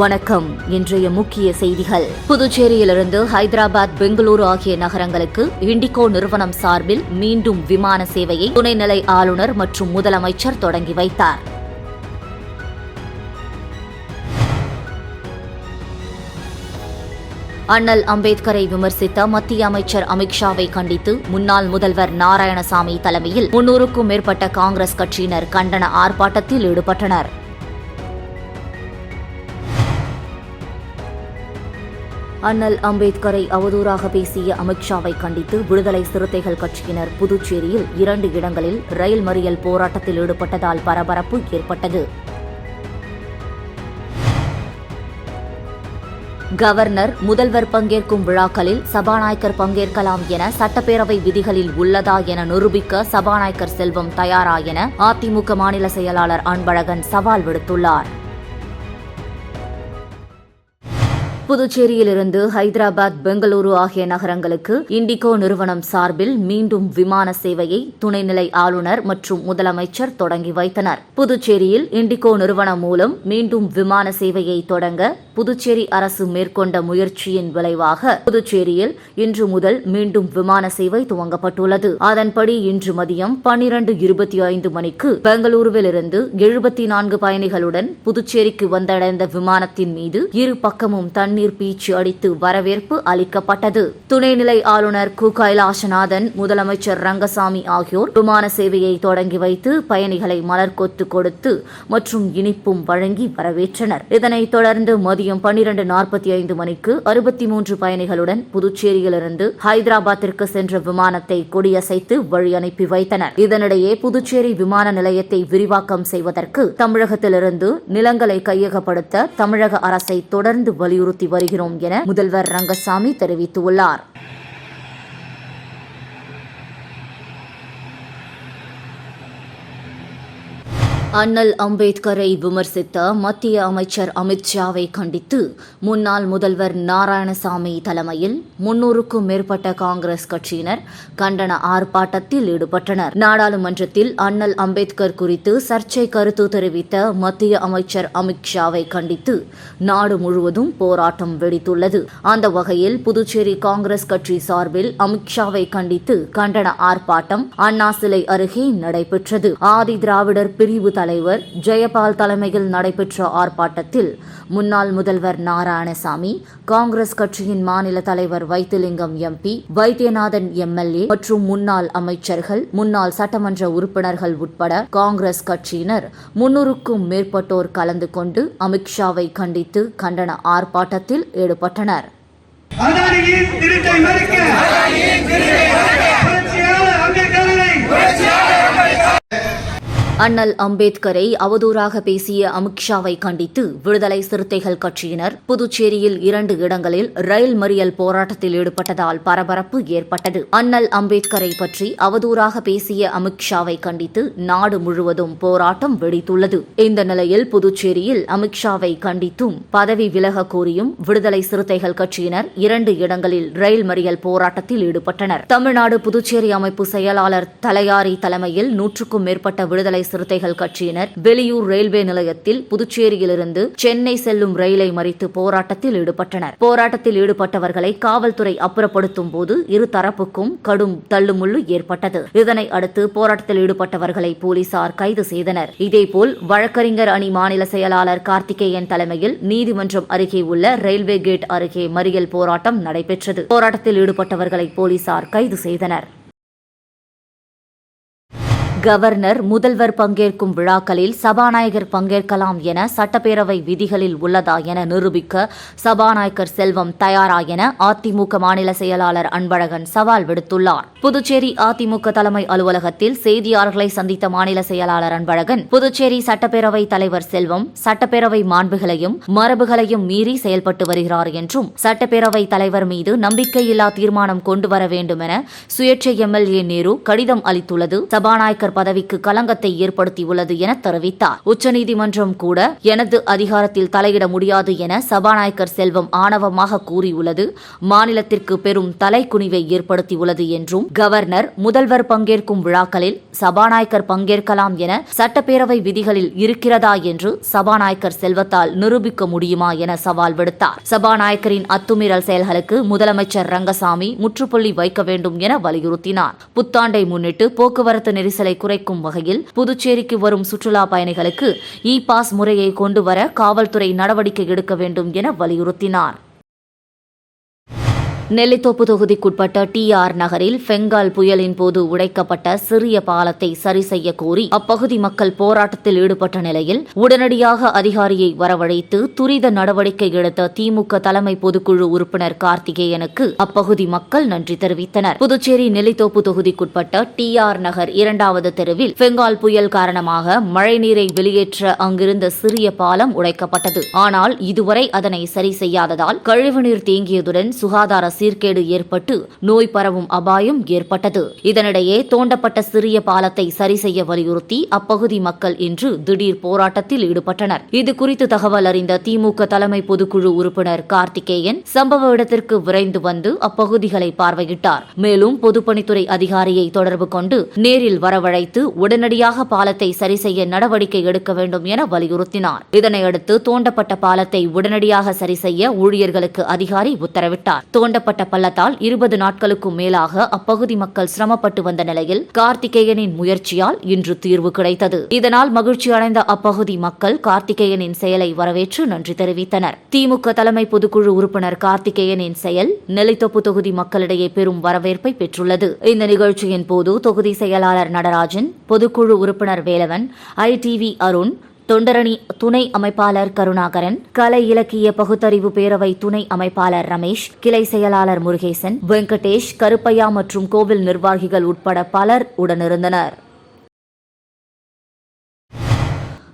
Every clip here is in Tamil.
வணக்கம். இன்றைய முக்கிய செய்திகள். புதுச்சேரியிலிருந்து ஹைதராபாத் பெங்களூரு ஆகிய நகரங்களுக்கு இண்டிகோ நிறுவனம் சார்பில் மீண்டும் விமான சேவையை துணைநிலை ஆளுநர் மற்றும் முதலமைச்சர் தொடங்கி வைத்தார். அண்ணல் அம்பேத்கரை விமர்சித்த மத்திய அமைச்சர் அமித்ஷாவை கண்டித்து முன்னாள் முதல்வர் நாராயணசாமி தலைமையில் முன்னூறுக்கும் மேற்பட்ட காங்கிரஸ் கட்சியினர் கண்டன ஆர்ப்பாட்டத்தில் ஈடுபட்டனர். அண்ணல் அம்பேத்கரை அவதூறாக பேசிய அமித்ஷாவை கண்டித்து விடுதலை சிறுத்தைகள் கட்சியினர் புதுச்சேரியில் இரண்டு இடங்களில் ரயில் மறியல் போராட்டத்தில் ஈடுபட்டதால் பரபரப்பு ஏற்பட்டது. கவர்னர் முதல்வர் பங்கேற்கும் விழாக்களில் சபாநாயகர் பங்கேற்கலாம் என சட்டப்பேரவை விதிகளில் உள்ளதா என நிரூபிக்க சபாநாயகர் செல்வம் தயாரா என அதிமுக மாநில செயலாளர் அன்பழகன் சவால் விடுத்துள்ளார். புதுச்சேரியிலிருந்து ஹைதராபாத் பெங்களூரு ஆகிய நகரங்களுக்கு இண்டிகோ நிறுவனம் சார்பில் மீண்டும் விமான சேவையை துணைநிலை ஆளுநர் மற்றும் முதலமைச்சர் தொடங்கி வைத்தனர். புதுச்சேரியில் இண்டிகோ நிறுவனம் மூலம் மீண்டும் விமான சேவையை தொடங்க புதுச்சேரி அரசு மேற்கொண்ட முயற்சியின் விளைவாக புதுச்சேரியில் இன்று முதல் மீண்டும் விமான சேவை துவங்கப்பட்டுள்ளது. அதன்படி இன்று மதியம் பன்னிரண்டு இருபத்தி ஐந்து மணிக்கு பெங்களூருவிலிருந்து எழுபத்தி நான்கு பயணிகளுடன் புதுச்சேரிக்கு வந்தடைந்த விமானத்தின் மீது இரு பக்கமும் தண்ணீர் பீச்சு அடித்து வரவேற்பு அளிக்கப்பட்டது. துணைநிலை ஆளுநர் கு. கைலாசநாதன் முதலமைச்சர் ரங்கசாமி ஆகியோர் விமான சேவையை தொடங்கி வைத்து பயணிகளை மலர் கொத்து கொடுத்து மற்றும் இனிப்பும் வழங்கி வரவேற்றனர். இதனைத் தொடர்ந்து மதியம் பன்னிரண்டு நாற்பத்தி ஐந்து மணிக்கு அறுபத்தி மூன்று பயணிகளுடன் புதுச்சேரியிலிருந்து ஹைதராபாத்திற்கு சென்ற விமானத்தை கொடியசைத்து வழி அனுப்பி வைத்தனர். இதனிடையே புதுச்சேரி விமான நிலையத்தை விரிவாக்கம் செய்வதற்கு தமிழகத்திலிருந்து நிலங்களை கையகப்படுத்த தமிழக அரசை தொடர்ந்து வலியுறுத்தி வருகிறோம் என முதல்வர் ரங்கசாமி தெரிவித்துள்ளார். அண்ணல் அம்பேத்கரை விமர்சித்த மத்திய அமைச்சர் அமித்ஷாவை கண்டித்து முன்னாள் முதல்வர் நாராயணசாமி தலைமையில் முன்னூறுக்கும் மேற்பட்ட காங்கிரஸ் கட்சியினர் கண்டன ஆர்ப்பாட்டத்தில் ஈடுபட்டனர். நாடாளுமன்றத்தில் அண்ணல் அம்பேத்கர் குறித்து சர்ச்சை கருத்து தெரிவித்த மத்திய அமைச்சர் அமித்ஷாவை கண்டித்து நாடு முழுவதும் போராட்டம் வெடித்துள்ளது. அந்த வகையில் புதுச்சேரி காங்கிரஸ் கட்சி சார்பில் அமித்ஷாவை கண்டித்து கண்டன ஆர்ப்பாட்டம் அண்ணா சிலை அருகே நடைபெற்றது. ஆதி திராவிடர் பிரிவு தலைவர் ஜெயபால் தலைமையில் நடைபெற்ற ஆர்ப்பாட்டத்தில் முன்னாள் முதல்வர் நாராயணசாமி காங்கிரஸ் கட்சியின் மாநில தலைவர் வைத்திலிங்கம் எம்பி வைத்தியநாதன் எம்எல்ஏ மற்றும் முன்னாள் அமைச்சர்கள் முன்னாள் சட்டமன்ற உறுப்பினர்கள் உட்பட காங்கிரஸ் கட்சியினர் முன்னூறுக்கும் மேற்பட்டோர் கலந்து கொண்டு அமித்ஷாவை கண்டித்து கண்டன ஆர்ப்பாட்டத்தில் ஈடுபட்டனர். அண்ணல் அம்பேத்கரை அவதூறாக பேசிய அமித்ஷாவை கண்டித்து விடுதலை சிறுத்தைகள் கட்சியினர் புதுச்சேரியில் இரண்டு இடங்களில் ரயில் மறியல் போராட்டத்தில் ஈடுபட்டதால் பரபரப்பு ஏற்பட்டது. அண்ணல் அம்பேத்கரை பற்றி அவதூறாக பேசிய அமித்ஷாவை கண்டித்து நாடு முழுவதும் போராட்டம் வெடித்துள்ளது. இந்த நிலையில் புதுச்சேரியில் அமித்ஷாவை கண்டித்தும் பதவி விலக கோரியும் விடுதலை சிறுத்தைகள் கட்சியினர் இரண்டு இடங்களில் ரயில் மறியல் போராட்டத்தில் ஈடுபட்டனர். தமிழ்நாடு புதுச்சேரி அமைப்பு செயலாளர் தலையாரி தலைமையில் நூற்றுக்கும் மேற்பட்ட விடுதலை சிறுத்தைகள் கட்சியினர் வெளியூர் ரயில்வே நிலையத்தில் புதுச்சேரியிலிருந்து சென்னை செல்லும் ரயிலை மறித்து போராட்டத்தில் ஈடுபட்டனர். போராட்டத்தில் ஈடுபட்டவர்களை காவல்துறை அப்புறப்படுத்தும் போது இரு தரப்புக்கும் கடும் தள்ளுமுள்ளு ஏற்பட்டது. இதனை அடுத்து போராட்டத்தில் ஈடுபட்டவர்களை போலீசார் கைது செய்தனர். இதேபோல் வழக்கறிஞர் அணி மாநில செயலாளர் கார்த்திகேயன் தலைமையில் நீதிமன்றம் அருகே உள்ள ரயில்வே கேட் அருகே மறியல் போராட்டம் நடைபெற்றது. போராட்டத்தில் ஈடுபட்டவர்களை போலீசார் கைது செய்தனர். கவர்னர் முதல்வர் பங்கேற்கும் விழாக்களில் சபாநாயகர் பங்கேற்கலாம் என சட்டப்பேரவை விதிகளில் உள்ளதா என நிரூபிக்க சபாநாயகர் செல்வம் தயாரா என அதிமுக மாநில செயலாளர் அன்பழகன் சவால் விடுத்துள்ளார். புதுச்சேரி அதிமுக தலைமை அலுவலகத்தில் செய்தியாளர்களை சந்தித்த மாநில செயலாளர் அன்பழகன் புதுச்சேரி சட்டப்பேரவை தலைவர் செல்வம் சட்டப்பேரவை மாண்புகளையும் மரபுகளையும் மீறி செயல்பட்டு வருகிறார் என்றும் சட்டப்பேரவை தலைவர் மீது நம்பிக்கையில்லா தீர்மானம் கொண்டு வர வேண்டும் என சுயேட்சை எம்எல்ஏ நேரு கடிதம் அளித்துள்ளது. சபாநாயகர் சபாநாயகர் பதவிக்கு களங்கத்தை ஏற்படுத்தியுள்ளது என தெரிவித்தார். உச்சநீதிமன்றம் கூட எனது அதிகாரத்தில் தலையிட முடியாது என சபாநாயகர் செல்வம் ஆணவமாக கூறியுள்ளது. மாநிலத்திற்கு பெரும் தலைக்குனிவை ஏற்படுத்தியுள்ளது என்றும் கவர்னர் முதல்வர் பங்கேற்கும் விழாக்களில் சபாநாயகர் பங்கேற்கலாம் என சட்டப்பேரவை விதிகளில் இருக்கிறதா என்று சபாநாயகர் செல்வத்தால் நிரூபிக்க முடியுமா என சவால் விடுத்தார். சபாநாயகரின் அத்துமீறல் செயல்களுக்கு முதலமைச்சர் ரங்கசாமி முற்றுப்புள்ளி வைக்க வேண்டும் என வலியுறுத்தினார். புத்தாண்டை முன்னிட்டு போக்குவரத்து நெரிசலை குறைக்கும் வகையில் புதுச்சேரிக்கு வரும் சுற்றுலா பயணிகளுக்கு இ பாஸ் முறையை கொண்டுவர காவல்துறை நடவடிக்கை எடுக்க வேண்டும் என வலியுறுத்தினார். நெல்லித்தோப்பு தொகுதிக்குட்பட்ட டி ஆர் நகரில் பெங்கால் புயலின் போது உடைக்கப்பட்ட சிறிய பாலத்தை சரி செய்ய கோரி அப்பகுதி மக்கள் போராட்டத்தில் ஈடுபட்ட நிலையில் உடனடியாக அதிகாரியை வரவழைத்து துரித நடவடிக்கை எடுத்த திமுக தலைமை பொதுக்குழு உறுப்பினர் கார்த்திகேயனுக்கு அப்பகுதி மக்கள் நன்றி தெரிவித்தனர். புதுச்சேரி நெல்லித்தோப்பு தொகுதிக்குட்பட்ட டி ஆர் நகர் இரண்டாவது தெருவில் பெங்கால் புயல் காரணமாக மழைநீரை வெளியேற்ற அங்கிருந்த சிறிய பாலம் உடைக்கப்பட்டது. ஆனால் இதுவரை அதனை சரி செய்யாததால் கழிவுநீர் தேங்கியதுடன் சுகாதார சீர்கேடு ஏற்பட்டு நோய் பரவும் அபாயம் ஏற்பட்டது. இதனிடையே தோண்டப்பட்ட சிறிய பாலத்தை சரி செய்ய வலியுறுத்தி அப்பகுதி மக்கள் இன்று திடீர் போராட்டத்தில் ஈடுபட்டனர். இது குறித்து தகவல் அறிந்த திமுக தலைமை பொதுக்குழு உறுப்பினர் கார்த்திகேயன் சம்பவ இடத்திற்கு விரைந்து வந்து அப்பகுதிகளை பார்வையிட்டார். மேலும் பொதுப்பணித்துறை அதிகாரியை தொடர்பு கொண்டு நேரில் வரவழைத்து உடனடியாக பாலத்தை சரி செய்ய நடவடிக்கை எடுக்க வேண்டும் என வலியுறுத்தினார். இதனையடுத்து தோண்டப்பட்ட பாலத்தை உடனடியாக சரி செய்ய ஊழியர்களுக்கு அதிகாரி உத்தரவிட்டார். தோண்டப்பட்ட பள்ளத்தால் இருபது நாட்களுக்கும் மேலாக அப்பகுதி மக்கள் சிரமப்பட்டு வந்த நிலையில் கார்த்திகேயனின் முயற்சியால் இன்று தீர்வு கிடைத்தது. இதனால் மகிழ்ச்சி அடைந்த அப்பகுதி மக்கள் கார்த்திகேயனின் செயலை வரவேற்று நன்றி தெரிவித்தனர். திமுக தலைமை பொதுக்குழு உறுப்பினர் கார்த்திகேயனின் செயல் நெல்லித்தோப்பு தொகுதி மக்களிடையே பெரும் வரவேற்பை பெற்றுள்ளது. இந்த நிகழ்ச்சியின் போது தொகுதி செயலாளர் நடராஜன் பொதுக்குழு உறுப்பினர் வேலவன் ஐடிவி அருண் தொண்டரணி துணை அமைப்பாளர் கருணாகரன் கலை இலக்கிய பகுத்தறிவு பேரவை துணை அமைப்பாளர் ரமேஷ் கிளை செயலாளர் முருகேசன் வெங்கடேஷ் கருப்பையா மற்றும் கோவில் நிர்வாகிகள் உட்பட பலர் உடனிருந்தனர்.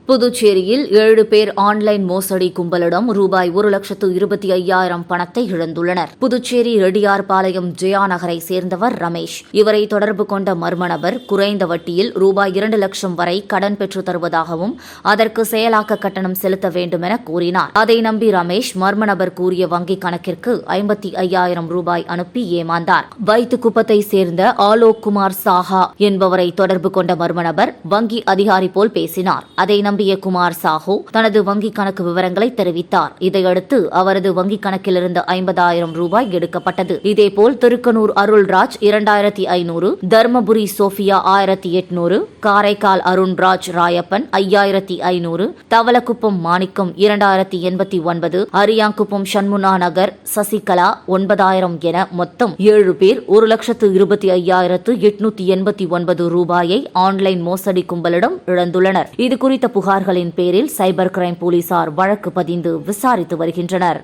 புதுச்சேரியில் ஏழு பேர் ஆன்லைன் மோசடி கும்பலிடம் ரூபாய் ஒரு லட்சத்து இருபத்தி ஐயாயிரம் பணத்தை இழந்துள்ளனர். புதுச்சேரி ரெட்டியார்பாளையம் ஜெயா நகரை சேர்ந்தவர் ரமேஷ். இவரை தொடர்பு கொண்ட மர்ம நபர் குறைந்த வட்டியில் ரூபாய் இரண்டு லட்சம் வரை கடன் பெற்றுத் தருவதாகவும் அதற்கு செயலாக்க கட்டணம் செலுத்த வேண்டும் என கூறினார். அதை நம்பி ரமேஷ் மர்ம நபர் கூறிய வங்கிக் கணக்கிற்கு ஐம்பத்தி ஐயாயிரம் ரூபாய் அனுப்பி ஏமாந்தார். வைத்து குப்பத்தை சேர்ந்த ஆலோக் குமார் சாஹா என்பவரை தொடர்பு கொண்ட மர்ம நபர் வங்கி அதிகாரி போல் பேசினார். அதை நம்பி குமார் சாஹூ தனது வங்கிக் கணக்கு விவரங்களை தெரிவித்தார். இதையடுத்து அவரது வங்கிக் கணக்கிலிருந்து ஐம்பதாயிரம் ரூபாய் எடுக்கப்பட்டது. இதேபோல் திருக்கனூர் அருள்ராஜ் இரண்டாயிரத்தி ஐநூறு தர்மபுரி சோஃபியா ஆயிரத்தி எட்நூறு காரைக்கால் அருண்ராஜ் ராயப்பன் ஐயாயிரத்தி ஐநூறு தவளக்குப்பம் மாணிக்கம் இரண்டாயிரத்தி எண்பத்தி ஒன்பது அரியாங்குப்பம் சண்முனா நகர் சசிகலா ஒன்பதாயிரம் என மொத்தம் ஏழு பேர் ஒரு லட்சத்து இருபத்தி ஐயாயிரத்து எட்நூத்தி எண்பத்தி ஒன்பது ரூபாயை ஆன்லைன் மோசடி கும்பலிடம் இழந்துள்ளனர். இதுகுறித்த புகார்களின் பேரில் சைபர் கிரைம் போலீசார் வழக்கு பதிந்து விசாரித்து வருகின்றனர்.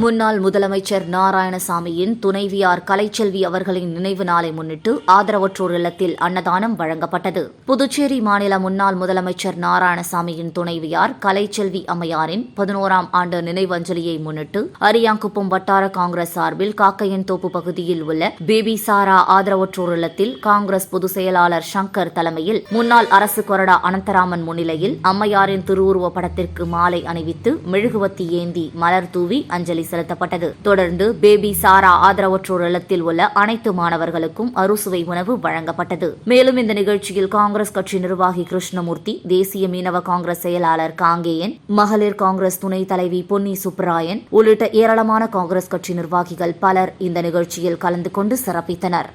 முன்னாள் முதலமைச்சர் நாராயணசாமியின் துணைவியார் கலைச்செல்வி அவர்களின் நினைவு நாளை முன்னிட்டு ஆதரவற்றோர் இல்லத்தில் அன்னதானம் வழங்கப்பட்டது. புதுச்சேரி மாநில முன்னாள் முதலமைச்சர் நாராயணசாமியின் துணைவியார் கலைச்செல்வி அம்மையாரின் பதினோராம் ஆண்டு நினைவஞ்சலியை முன்னிட்டு அரியாங்குப்பம் வட்டார காங்கிரஸ் சார்பில் காக்கையன் தோப்பு பகுதியில் உள்ள பேபி சாரா ஆதரவற்றோர் இல்லத்தில் காங்கிரஸ் பொதுச் செயலாளர் சங்கர் தலைமையில் முன்னாள் அரசு கொறடா அனந்தராமன் முன்னிலையில் அம்மையாரின் திருவுருவ படத்திற்கு மாலை அணிவித்து மெழுகுவத்தி ஏந்தி மலர் தூவி அஞ்சலி செலுத்தப்பட்டது. தொடர்ந்து பேபி சாரா ஆதரவற்றோர் இல்லத்தில் உள்ள அனைத்து மாணவர்களுக்கும் அறுசுவை உணவு வழங்கப்பட்டது. மேலும் இந்த நிகழ்ச்சியில் காங்கிரஸ் கட்சி நிர்வாகி கிருஷ்ணமூர்த்தி தேசிய மீனவ காங்கிரஸ் செயலாளர் காங்கேயன் மகளிர் காங்கிரஸ் துணைத் தலைவி பொன்னி சுப்ராயன் உள்ளிட்ட ஏராளமான காங்கிரஸ் கட்சி நிர்வாகிகள் பலர் இந்த நிகழ்ச்சியில் கலந்து கொண்டு சிறப்பித்தனர்.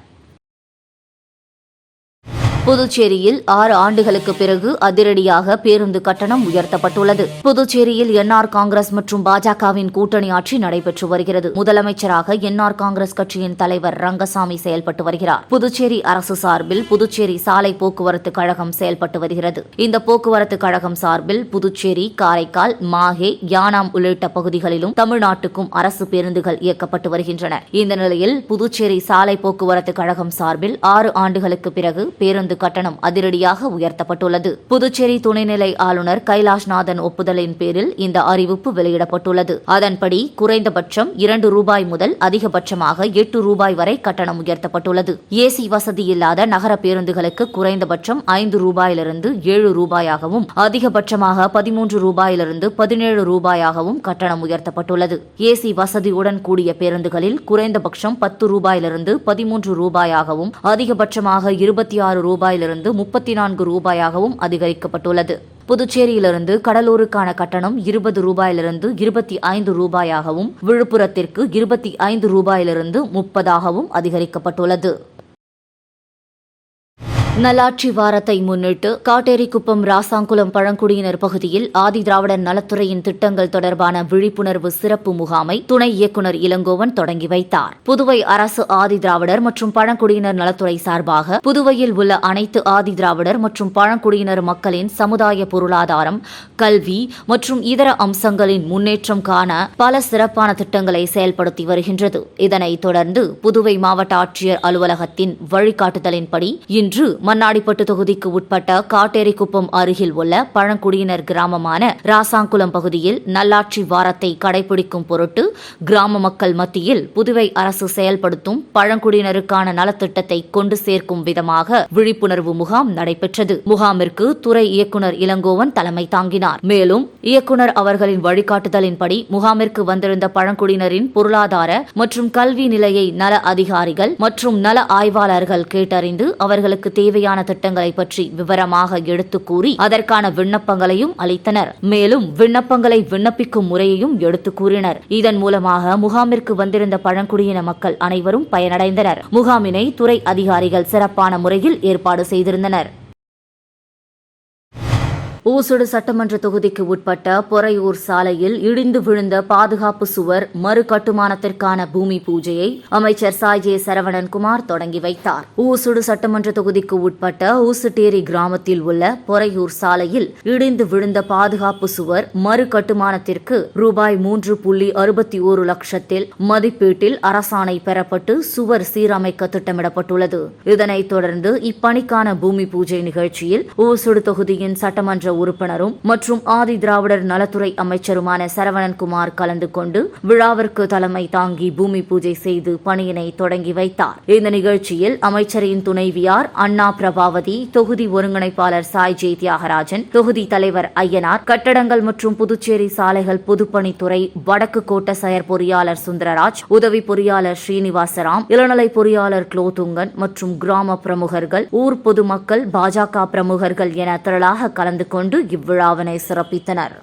புதுச்சேரியில் ஆறு ஆண்டுகளுக்கு பிறகு அதிரடியாக பேருந்து கட்டணம் உயர்த்தப்பட்டுள்ளது. புதுச்சேரியில் என்ஆர் காங்கிரஸ் மற்றும் பாஜகவின் கூட்டணி ஆட்சி நடைபெற்று வருகிறது. முதலமைச்சராக என்ஆர் காங்கிரஸ் கட்சியின் தலைவர் ரங்கசாமி செயல்பட்டு வருகிறார். புதுச்சேரி அரசு சார்பில் புதுச்சேரி சாலை போக்குவரத்து கழகம் செயல்பட்டு வருகிறது. இந்த போக்குவரத்து கழகம் சார்பில் புதுச்சேரி காரைக்கால் மாஹே யானாம் உள்ளிட்ட பகுதிகளிலும் தமிழ்நாட்டுக்கும் அரசு பேருந்துகள் இயக்கப்பட்டு வருகின்றன. இந்த நிலையில் புதுச்சேரி சாலை போக்குவரத்து கழகம் சார்பில் ஆறு ஆண்டுகளுக்கு பிறகு பேருந்து கட்டணம் அதிரடியாக உயர்த்தப்பட்டுள்ளது. புதுச்சேரி துணைநிலை ஆளுநர் கைலாஷ்நாதன் ஒப்புதலின் பேரில் இந்த அறிவிப்பு வெளியிடப்பட்டுள்ளது. அதன்படி குறைந்தபட்சம் இரண்டு ரூபாய் முதல் அதிகபட்சமாக எட்டு ரூபாய் வரை கட்டணம் உயர்த்தப்பட்டுள்ளது. ஏசி வசதி இல்லாத நகர பேருந்துகளுக்கு குறைந்தபட்சம் ஐந்து ரூபாயிலிருந்து ஏழு ரூபாயாகவும் அதிகபட்சமாக பதிமூன்று ரூபாயிலிருந்து பதினேழு ரூபாயாகவும் கட்டணம் உயர்த்தப்பட்டுள்ளது. ஏசி வசதியுடன் கூடிய பேருந்துகளில் குறைந்தபட்சம் பத்து ரூபாயிலிருந்து பதிமூன்று ரூபாயாகவும் அதிகபட்சமாக இருபத்தி ஆறு ரூபாய் ரூபாயிலிருந்து முப்பத்தி நான்கு ரூபாயாகவும் அதிகரிக்கப்பட்டுள்ளது. புதுச்சேரியிலிருந்து கடலூருக்கான கட்டணம் இருபது ரூபாயிலிருந்து இருபத்தி ஐந்து ரூபாயாகவும் விழுப்புரத்திற்கு இருபத்தி ஐந்து ரூபாயிலிருந்து முப்பதாகவும் அதிகரிக்கப்பட்டுள்ளது. நல்லாட்சி வாரத்தை முன்னிட்டு காட்டேரிக்குப்பம் ராசாங்குளம் பழங்குடியினர் பகுதியில் ஆதி திராவிடர் நலத்துறையின் திட்டங்கள் தொடர்பான விழிப்புணர்வு சிறப்பு முகாமை துணை இயக்குநர் இளங்கோவன் தொடங்கி வைத்தார். புதுவை அரசு ஆதி திராவிடர் மற்றும் பழங்குடியினர் நலத்துறை சார்பாக புதுவையில் உள்ள அனைத்து ஆதி திராவிடர் மற்றும் பழங்குடியினர் மக்களின் சமுதாய பொருளாதாரம் கல்வி மற்றும் இதர அம்சங்களின் முன்னேற்றம் காண பல சிறப்பான திட்டங்களை செயல்படுத்தி வருகின்றது. இதனைத் தொடர்ந்து புதுவை மாவட்ட ஆட்சியர் அலுவலகத்தின் வழிகாட்டுதலின்படி இன்று மண்ணாடிப்பட்டு தொகுதிக்கு உட்பட்ட காட்டேரிக்குப்பம் அருகில் உள்ள பழங்குடியினர் கிராமமான ராசாங்குளம் பகுதியில் நல்லாட்சி வாரத்தை கடைபிடிக்கும் பொருட்டு கிராம மக்கள் மத்தியில் புதுவை அரசு செயல்படுத்தும் பழங்குடியினருக்கான நலத்திட்டத்தை கொண்டு சேர்க்கும் விதமாக விழிப்புணர்வு முகாம் நடைபெற்றது. முகாமிற்கு துறை இயக்குநர் இளங்கோவன் தலைமை தாங்கினார். மேலும் இயக்குநர் அவர்களின் வழிகாட்டுதலின்படி முகாமிற்கு வந்திருந்த பழங்குடியினரின் பொருளாதார மற்றும் கல்வி நிலையை நல அதிகாரிகள் மற்றும் நல ஆய்வாளர்கள் கேட்டறிந்து அவர்களுக்கு தேவை தேவையான திட்டங்களை பற்றி விவரமாக எடுத்து கூறி அதற்கான விண்ணப்பங்களையும் அளித்தனர். மேலும் விண்ணப்பங்களை விண்ணப்பிக்கும் முறையையும் எடுத்து கூறினர். இதன் மூலமாக முகாமிற்கு வந்திருந்த பழங்குடியின மக்கள் அனைவரும் பயனடைந்தனர். முகாமினை துறை அதிகாரிகள் சிறப்பான முறையில் ஏற்பாடு செய்திருந்தனர். ஊசுடு சட்டமன்ற தொகுதிக்கு உட்பட்ட பொறையூர் சாலையில் இடிந்து விழுந்த பாதுகாப்பு சுவர் மறு கட்டுமானத்திற்கான பூமி பூஜையை அமைச்சர் சாய் ஜே சரவணன்குமார் தொடங்கி வைத்தார். ஊசுடு சட்டமன்ற தொகுதிக்கு உட்பட்ட ஊசுட்டேரி கிராமத்தில் உள்ள பொறையூர் சாலையில் இடிந்து விழுந்த பாதுகாப்பு சுவர் மறு கட்டுமானத்திற்கு ரூபாய் மூன்று புள்ளி அறுபத்தி ஒரு லட்சத்தில் மதிப்பீட்டில் அரசாணை பெறப்பட்டு சுவர் சீரமைக்க திட்டமிடப்பட்டுள்ளது. இதனைத் தொடர்ந்து இப்பணிக்கான பூமி பூஜை நிகழ்ச்சியில் ஊசுடு தொகுதியின் சட்டமன்ற உறுப்பினரும் மற்றும் ஆதி திராவிடர் நலத்துறை அமைச்சருமான சரவணன்குமார் கலந்து கொண்டு விழாவிற்கு தலைமை தாங்கி பூமி பூஜை செய்து பணியினை தொடங்கி வைத்தார். இந்த நிகழ்ச்சியில் அமைச்சரின் துணைவியார் அண்ணா பிரபாவதி தொகுதி ஒருங்கிணைப்பாளர் சாய் ஜே தியாகராஜன் தொகுதி தலைவர் ஐயனார் கட்டடங்கள் மற்றும் புதுச்சேரி சாலைகள் பொதுப்பணித்துறை வடக்கு கோட்ட செயற் பொறியாளர் சுந்தரராஜ் உதவி பொறியாளர் ஸ்ரீனிவாசராம் இளநிலை பொறியாளர் குலோதுங்கன் மற்றும் கிராம பிரமுகர்கள் ஊர் பொதுமக்கள் பாஜக பிரமுகர்கள் என திரளாக கலந்து கொண்டு இவ்விழாவினை சிறப்பித்தனர்.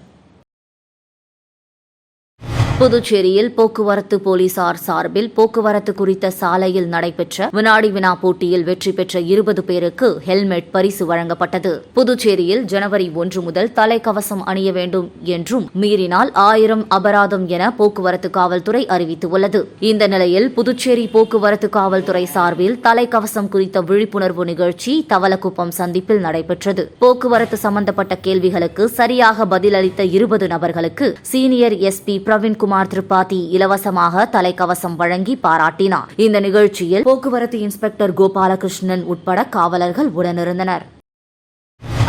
புதுச்சேரியில் போக்குவரத்து போலீசார் சார்பில் போக்குவரத்து குறித்த சாலையில் நடைபெற்ற வினாடி வினா போட்டியில் வெற்றி பெற்ற இருபது பேருக்கு ஹெல்மெட் பரிசு வழங்கப்பட்டது. புதுச்சேரியில் ஜனவரி ஒன்று முதல் தலைக்கவசம் அணிய வேண்டும் என்றும் மீறினால் ஆயிரம் அபராதம் என போக்குவரத்து காவல்துறை அறிவித்துள்ளது இந்த நிலையில் புதுச்சேரி போக்குவரத்து காவல்துறை சார்பில் தலைக்கவசம் குறித்த விழிப்புணர்வு நிகழ்ச்சி தவலக்குப்பம் சந்திப்பில் நடைபெற்றது. போக்குவரத்து சம்பந்தப்பட்ட கேள்விகளுக்கு சரியாக பதிலளித்த இருபது நபர்களுக்கு சீனியர் எஸ்பி பிரவீன் குமார் திரிபாதி இலவசமாக தலைக்கவசம் வழங்கி பாராட்டினார். இந்த நிகழ்ச்சியில் போக்குவரத்து இன்ஸ்பெக்டர் கோபாலகிருஷ்ணன் உட்பட காவலர்கள் உடனிருந்தனர்.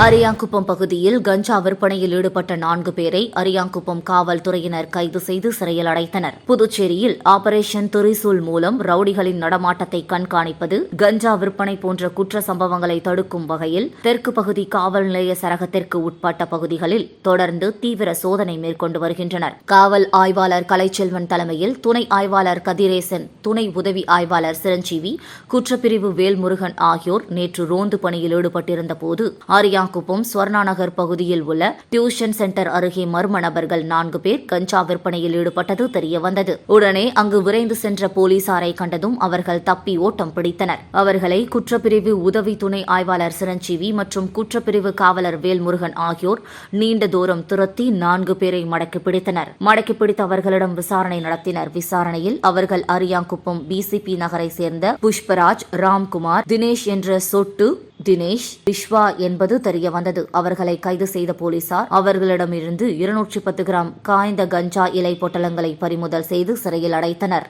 அரியாங்குப்பம் பகுதியில் கஞ்சா விற்பனையில் ஈடுபட்ட நான்கு பேரை அரியாங்குப்பம் காவல்துறையினர் கைது செய்து சிறையில் அடைத்தனர். புதுச்சேரியில் ஆபரேஷன் துரிசூல் மூலம் ரவுடிகளின் நடமாட்டத்தை கண்காணிப்பது கஞ்சா விற்பனை போன்ற குற்ற சம்பவங்களை தடுக்கும் வகையில் தெற்கு பகுதி காவல் நிலைய சரகத்திற்கு உட்பட்ட பகுதிகளில் தொடர்ந்து தீவிர சோதனை மேற்கொண்டு வருகின்றனர். காவல் ஆய்வாளர் கலைச்செல்வன் தலைமையில் துணை ஆய்வாளர் கதிரேசன் துணை உதவி ஆய்வாளர் சிரஞ்சீவி குற்றப்பிரிவு வேல்முருகன் ஆகியோர் நேற்று ரோந்து பணியில் ஈடுபட்டிருந்தபோது அரியாங்க ஆரியாங்குப்பம் ஸ்வர்ணா நகர் பகுதியில் உள்ள டியூஷன் சென்டர் அருகே மர்ம நபர்கள் நான்கு பேர் கஞ்சா விற்பனையில் ஈடுபட்டது தெரியவந்தது. உடனே அங்கு விரைந்து சென்ற போலீசாரை கண்டதும் அவர்கள் தப்பி ஓட்டம் பிடித்தனர். அவர்களை குற்றப்பிரிவு உதவி துணை ஆய்வாளர் சிரஞ்சீவி மற்றும் குற்றப்பிரிவு காவலர் வேல்முருகன் ஆகியோர் நீண்ட தூரம் துரத்தி நான்கு பேரை மடக்கி பிடித்தனர். மடக்கி பிடித்த அவர்களிடம் விசாரணை நடத்தினர். விசாரணையில் அவர்கள் அரியாங்குப்பம் பிசிபி நகரை சேர்ந்த புஷ்பராஜ் ராம்குமார் தினேஷ் என்ற சொட்டு தினேஷ் விஸ்வா என்பது தெரிய வந்தது. அவர்களை கைது செய்த போலீசார் அவர்களிடமிருந்து இருநூற்றி பத்து கிராம் காய்ந்த கஞ்சா இலை பொட்டலங்களை பறிமுதல் செய்து சிறையில் அடைத்தனர்.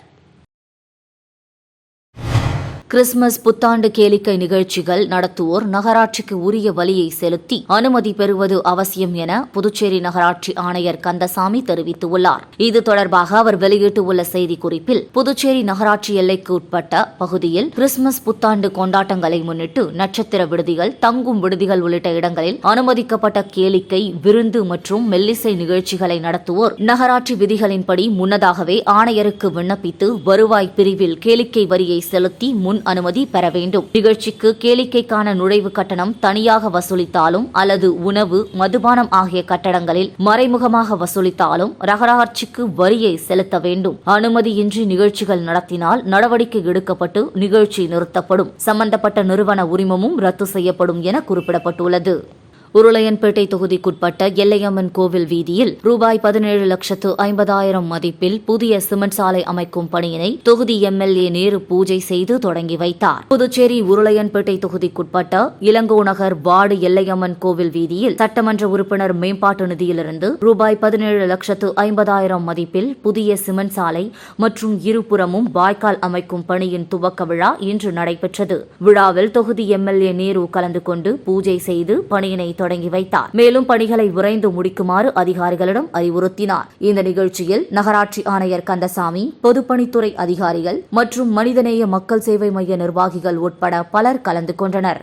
கிறிஸ்துமஸ் புத்தாண்டு கேளிக்கை நிகழ்ச்சிகள் நடத்துவோர் நகராட்சிக்கு உரிய வழியை செலுத்தி அனுமதி பெறுவது அவசியம் என புதுச்சேரி நகராட்சி ஆணையர் கந்தசாமி தெரிவித்துள்ளார். இது தொடர்பாக அவர் வெளியிட்டுள்ள செய்திக்குறிப்பில் புதுச்சேரி நகராட்சி எல்லைக்கு உட்பட்ட பகுதியில் கிறிஸ்துமஸ் புத்தாண்டு கொண்டாட்டங்களை முன்னிட்டு நட்சத்திர விடுதிகள் தங்கும் விடுதிகள் உள்ளிட்ட இடங்களில் அனுமதிக்கப்பட்ட கேளிக்கை விருந்து மற்றும் மெல்லிசை நிகழ்ச்சிகளை நடத்துவோர் நகராட்சி விதிகளின்படி முன்னதாகவே ஆணையருக்கு விண்ணப்பித்து வருவாய் பிரிவில் கேளிக்கை வரியை செலுத்தி முன் அனுமதி பெற வேண்டும். நிகழ்ச்சிக்கு கேளிக்கைக்கான நுழைவு கட்டணம் தனியாக வசூலித்தாலும் அல்லது உணவு மதுபானம் ஆகிய கட்டடங்களில் மறைமுகமாக வசூலித்தாலும் ரகராட்சிக்கு வரியை செலுத்த வேண்டும். அனுமதியின்றி நிகழ்ச்சிகள் நடத்தினால் நடவடிக்கை எடுக்கப்பட்டு நிகழ்ச்சி நிறுத்தப்படும். சம்பந்தப்பட்ட நிறுவன உரிமமும் ரத்து செய்யப்படும் என குறிப்பிடப்பட்டுள்ளது. உருளையன்பேட்டை தொகுதிக்குட்பட்ட எல்லையம்மன் கோவில் வீதியில் ரூபாய் பதினேழு லட்சத்து ஐம்பதாயிரம் மதிப்பில் புதிய சிமெண்ட் சாலை அமைக்கும் பணியினை தொகுதி எம்எல்ஏ நேரு பூஜை செய்து தொடங்கி வைத்தார். புதுச்சேரி உருளையன்பேட்டை தொகுதிக்குட்பட்ட இளங்கோ நகர் வார்டு எல்லையம்மன் கோவில் வீதியில் சட்டமன்ற உறுப்பினர் மேம்பாட்டு நிதியிலிருந்து ரூபாய் பதினேழு லட்சத்து ஐம்பதாயிரம் மதிப்பில் புதிய சிமெண்ட் சாலை மற்றும் இருபுறமும் வாய்க்கால் அமைக்கும் பணியின் துவக்க விழா இன்று நடைபெற்றது. விழாவில் தொகுதி எம்எல்ஏ நேரு கலந்து கொண்டு பூஜை செய்து பணியினை தொடங்கி தொடங்கி வைத்தார். மேலும் பணிகளை விரைந்து முடிக்குமாறு அதிகாரிகளிடம் அறிவுறுத்தினார். இந்த நிகழ்ச்சியில் நகராட்சி ஆணையர் கந்தசாமி பொதுப்பணித்துறை அதிகாரிகள் மற்றும் மனிதநேய மக்கள் சேவை மைய நிர்வாகிகள் உட்பட பலர் கலந்து கொண்டனர்.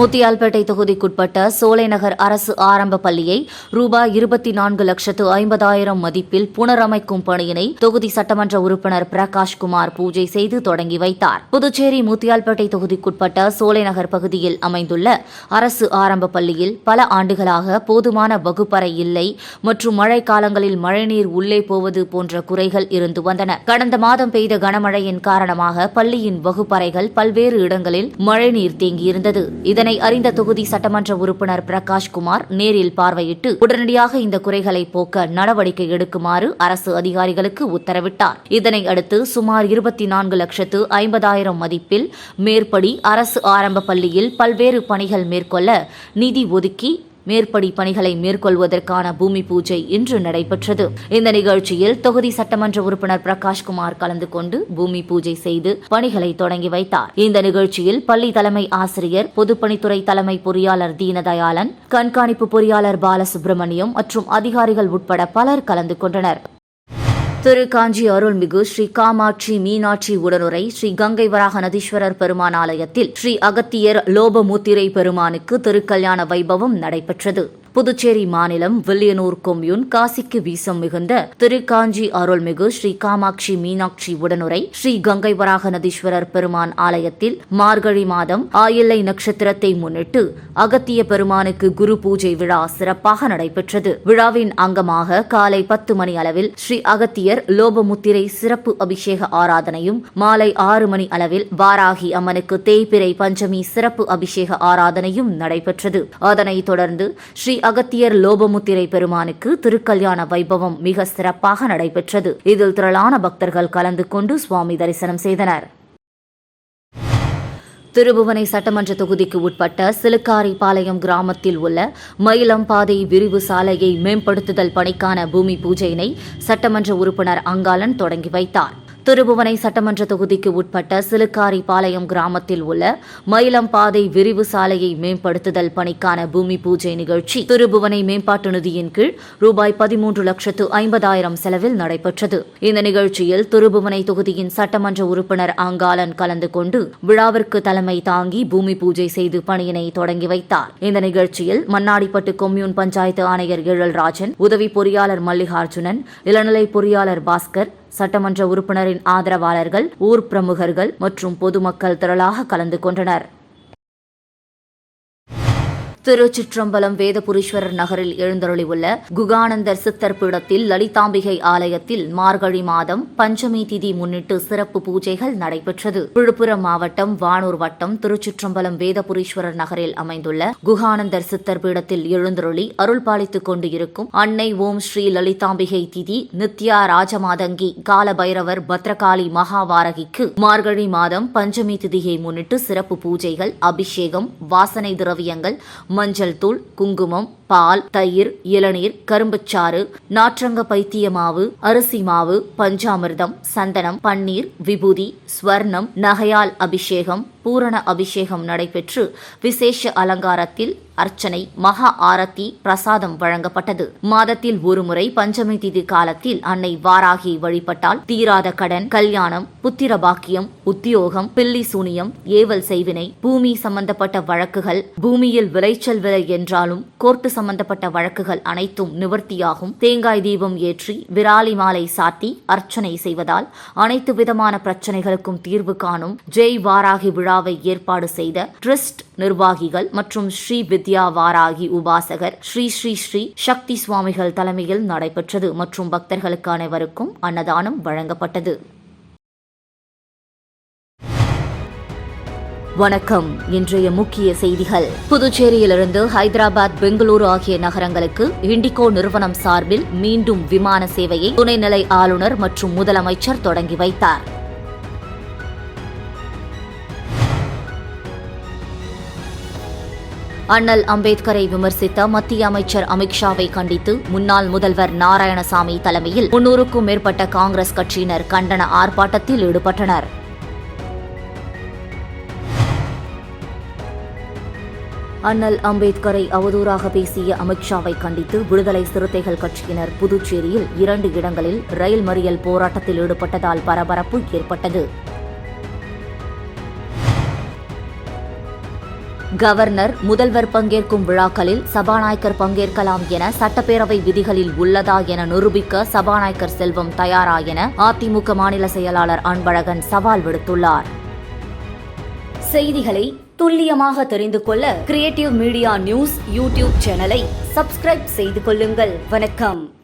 முத்தியால்பேட்டை தொகுதிக்குட்பட்ட சோலைநகர் அரசு ஆரம்ப பள்ளியை ரூபாய் இருபத்தி நான்கு லட்சத்து ஐம்பதாயிரம் மதிப்பில் புனரமைக்கும் பணியினை தொகுதி சட்டமன்ற உறுப்பினர் பிரகாஷ் குமார் பூஜை செய்து தொடங்கி வைத்தார். புதுச்சேரி முத்தியால்பேட்டை தொகுதிக்குட்பட்ட சோலைநகர் பகுதியில் அமைந்துள்ள அரசு ஆரம்ப பள்ளியில் பல ஆண்டுகளாக போதுமான வகுப்பறை இல்லை மற்றும் மழை காலங்களில் மழைநீர் உள்ளே போவது போன்ற குறைகள் இருந்து வந்தன. கடந்த மாதம் பெய்த கனமழையின் காரணமாக பள்ளியின் வகுப்பறைகள் பல்வேறு இடங்களில் மழைநீர் தேங்கியிருந்தது. இதனை அறிந்த தொகுதி சட்டமன்ற உறுப்பினர் பிரகாஷ் குமார் நேரில் பார்வையிட்டு உடனடியாக இந்த குறைகளை போக்க நடவடிக்கை எடுக்குமாறு அரசு அதிகாரிகளுக்கு உத்தரவிட்டார். இதனை அடுத்து சுமார் இருபத்தி நான்கு லட்சத்து ஐம்பதாயிரம் மதிப்பில் மேற்படி அரசு ஆரம்ப பள்ளியில் பல்வேறு பணிகள் மேற்கொள்ள நிதி ஒதுக்கி மேற்படி பணிகளை மேற்கொள்வதற்கான பூமி பூஜை இன்று நடைபெற்றது. இந்த நிகழ்ச்சியில் தொகுதி சட்டமன்ற உறுப்பினர் பிரகாஷ்குமார் கலந்து கொண்டு பூமி பூஜை செய்து பணிகளை தொடங்கி வைத்தார். இந்த நிகழ்ச்சியில் பள்ளி தலைமை ஆசிரியர் பொதுப்பணித்துறை தலைமை பொறியாளர் தீனதயாளன் கண்காணிப்பு பொறியாளர் பாலசுப்ரமணியம் மற்றும் அதிகாரிகள் உட்பட பலர் கலந்து கொண்டனர். திரு காஞ்சி அருள்மிகு ஸ்ரீ காமாட்சி மீனாட்சி உடனுரை ஸ்ரீ கங்கை வராக நதீஸ்வரர் பெருமான் ஆலயத்தில் ஸ்ரீ அகத்தியர் லோபமுத்திரை பெருமானுக்கு திருக்கல்யாண வைபவம் நடைபெற்றது. புதுச்சேரி மாநிலம் வில்லியனூர் கொம்யூன் காசிக்கு வீசம் மிகுந்த திருக்காஞ்சி அருள்மிகு ஸ்ரீ காமாட்சி மீனாட்சி உடனுரை ஸ்ரீ கங்கை வராக நதீஸ்வரர் பெருமான் ஆலயத்தில் மார்கழி மாதம் ஆயில்லை நட்சத்திரத்தை முன்னிட்டு அகத்திய பெருமானுக்கு குரு பூஜை விழா சிறப்பாக நடைபெற்றது. விழாவின் அங்கமாக காலை பத்து மணி அளவில் ஸ்ரீ அகத்தியர் லோபமுத்திரை சிறப்பு அபிஷேக ஆராதனையும் மாலை ஆறு மணி அளவில் வாராகி அம்மனுக்கு தேய்பிரை பஞ்சமி சிறப்பு அபிஷேக ஆராதனையும் நடைபெற்றது. அதனைத் தொடர்ந்து ஸ்ரீ அகத்தியர் லோபமுத்திரை பெருமானுக்கு திருக்கல்யாண வைபவம் மிக சிறப்பாக நடைபெற்றது. இதில் திரளான பக்தர்கள் கலந்து கொண்டு சுவாமி தரிசனம் செய்தனர். திருபுவனை சட்டமன்ற தொகுதிக்கு உட்பட்ட சிலுக்காரிபாளையம் கிராமத்தில் உள்ள மயிலம்பாதை விரிவு சாலையை மேம்படுத்துதல் பணிக்கான பூமி பூஜையினை சட்டமன்ற உறுப்பினர் அங்காளன் தொடங்கி வைத்தார். திருபுவனை சட்டமன்ற தொகுதிக்கு உட்பட்ட சிலுக்காரிபாளையம் கிராமத்தில் உள்ள மயிலம்பாதை விரிவு சாலையை மேம்படுத்துதல் பணிக்கான பூமி பூஜை நிகழ்ச்சி திருபுவனை மேம்பாட்டு நிதியின் கீழ் ரூபாய் பதிமூன்று லட்சத்து ஐம்பதாயிரம் செலவில் நடைபெற்றது. இந்த நிகழ்ச்சியில் திருபுவனை தொகுதியின் சட்டமன்ற உறுப்பினர் அங்காளன் கலந்து கொண்டு விழாவிற்கு தலைமை தாங்கி பூமி பூஜை செய்து பணியினை தொடங்கி வைத்தார். இந்த நிகழ்ச்சியில் மண்ணாடிப்பட்டு கொம்யூன் பஞ்சாயத்து ஆணையர் எழில்ராஜன் உதவி பொறியாளர் மல்லிகார்ஜுனன் இளநிலை பொறியாளர் பாஸ்கர் சட்டமன்ற உறுப்பினரின் ஆதரவாளர்கள் ஊர் பிரமுகர்கள் மற்றும் பொதுமக்கள் திரளாக கலந்து கொண்டனர். திருச்சிற்றம்பலம் வேதபுரீஸ்வரர் நகரில் எழுந்தருளியுள்ள குகானந்தர் சித்தர் பீடத்தில் லலிதாம்பிகை ஆலயத்தில் மார்கழி மாதம் பஞ்சமி திதி முன்னிட்டு சிறப்பு பூஜைகள் நடைபெற்றது. விழுப்புரம் மாவட்டம் வானூர் வட்டம் திருச்சிற்றம்பலம் வேதபுரீஸ்வரர் நகரில் அமைந்துள்ள குகானந்தர் சித்தர் பீடத்தில் எழுந்தருளி அருள் பாலித்துக் கொண்டு இருக்கும் அன்னை ஓம் ஸ்ரீ லலிதாம்பிகை திதி நித்யா ராஜமாதங்கி காலபைரவர் பத்ரகாளி மகாவாரகிக்கு மார்கழி மாதம் பஞ்சமி திதியை முன்னிட்டு சிறப்பு பூஜைகள் அபிஷேகம் வாசனை திரவியங்கள் மஞ்சள் தூள் குங்குமம் பால் தயிர் இளநீர் கரும்புச்சாறு நாற்றங்க பைத்திய மாவு அரிசி மாவு பஞ்சாமிர்தம் சந்தனம் பன்னீர் விபூதி ஸ்வர்ணம் நகையால் அபிஷேகம் பூரண அபிஷேகம் நடைபெற்று விசேஷ அலங்காரத்தில் அர்ச்சனை மகா ஆரத்தி பிரசாதம் வழங்கப்பட்டது. மாதத்தில் ஒருமுறை பஞ்சமி திதி காலத்தில் அன்னை வாராகி வழிபட்டால் தீராத கடன் கல்யாணம் புத்திர பாக்கியம் உத்தியோகம் பில்லி சூனியம் ஏவல் செய்வினை பூமி சம்பந்தப்பட்ட வழக்குகள் பூமியில் விளைச்சல் விலை என்றாலும் கோர்ட்டு சம்பந்தப்பட்ட வழக்குகள் அனைத்தும் நிவர்த்தியாகும். தேங்காய் தீபம் ஏற்றி விராலி மாலை சாத்தி அர்ச்சனை செய்வதால் அனைத்து விதமான பிரச்சனைகளுக்கும் தீர்வு காணும். ஜெய் வாராகி விழாவை ஏற்பாடு செய்த ட்ரிஸ்ட் நிர்வாகிகள் மற்றும் ஸ்ரீ வித்யா வாராகி உபாசகர் ஸ்ரீ ஸ்ரீ ஸ்ரீ சக்தி சுவாமிகள் தலைமையில் நடைபெற்றது மற்றும் பக்தர்களுக்கு அனைவருக்கும் அன்னதானம் வழங்கப்பட்டது. வணக்கம். இன்றைய முக்கிய செய்திகள். புதுச்சேரியிலிருந்து ஹைதராபாத் பெங்களூரு ஆகிய நகரங்களுக்கு இண்டிகோ நிறுவனம் சார்பில் மீண்டும் விமான சேவையை துணைநிலை ஆளுநர் மற்றும் முதலமைச்சர் தொடங்கி வைத்தார். அண்ணல் அம்பேத்கரை விமர்சித்த மத்திய அமைச்சர் அமித்ஷாவை கண்டித்து முன்னாள் முதல்வர் நாராயணசாமி தலைமையில் முன்னூறுக்கும் மேற்பட்ட காங்கிரஸ் கட்சியினர் கண்டன ஆர்ப்பாட்டத்தில் ஈடுபட்டனர். அண்ணல் அம்பேத்கரை அவதூறாக பேசிய அமித்ஷாவை கண்டித்து விடுதலை சிறுத்தைகள் கட்சியினர் புதுச்சேரியில் இரண்டு இடங்களில் ரயில் மறியல் போராட்டத்தில் ஈடுபட்டதால் பரபரப்பு ஏற்பட்டது. கவர்னர் முதல்வர் பங்கேற்கும் விழாக்களில் சபாநாயகர் பங்கேற்கலாம் என சட்டப்பேரவை விதிகளில் உள்ளதா என நிரூபிக்க சபாநாயகர் செல்வம் தயாரா என அதிமுக மாநில செயலாளர் அன்பழகன் சவால் விடுத்துள்ளார். செய்திகளை துல்லியமாக தெரிந்து கொள்ள கிரியேட்டிவ் மீடியா நியூஸ் யூடியூப் சேனலை சப்ஸ்கிரைப் செய்து கொள்ளுங்கள். வணக்கம்.